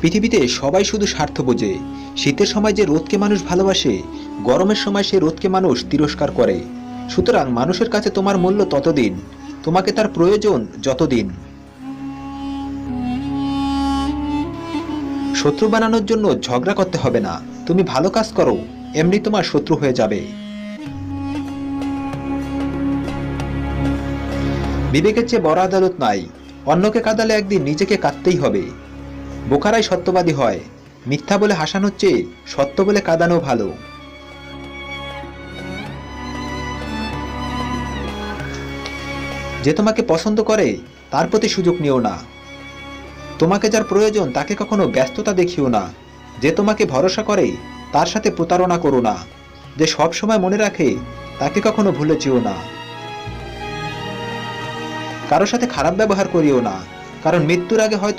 পৃথিবীতে সবাই শুধু স্বার্থ বোঝে। শীতের সময় যে রোদকে মানুষ ভালোবাসে, গরমের সময় সে রোদকে মানুষ তিরস্কার করে। সুতরাং মানুষের কাছে তোমার মূল্য ততদিন, তোমাকে তার প্রয়োজন যতদিন। শত্রু বানানোর জন্য ঝগড়া করতে হবে না, তুমি ভালো কাজ করো, এমনি তোমার শত্রু হয়ে যাবে। বিবেকের চেয়ে বড় আদালত নাই, অন্যকে কাঁদালে একদিন নিজেকে কাঁদতেই হবে। বোকারাই সত্যবাদী হয়। মিথ্যা বলে হাসানোর চেয়ে সত্য বলে কাঁদানো ভালো। যে তোমাকে পছন্দ করে, তার প্রতি সুযোগ নিও না। তোমাকে যার প্রয়োজন, তাকে কখনো ব্যস্ততা দেখিও না। যে তোমাকে ভরসা করে, তার সাথে প্রতারণা করো না। যে সব সময় মনে রাখে, তাকে কখনো ভুলে যেও না। কারোর সাথে খারাপ ব্যবহার করিও না। কারণ মৃত্যুর আগে হয়তো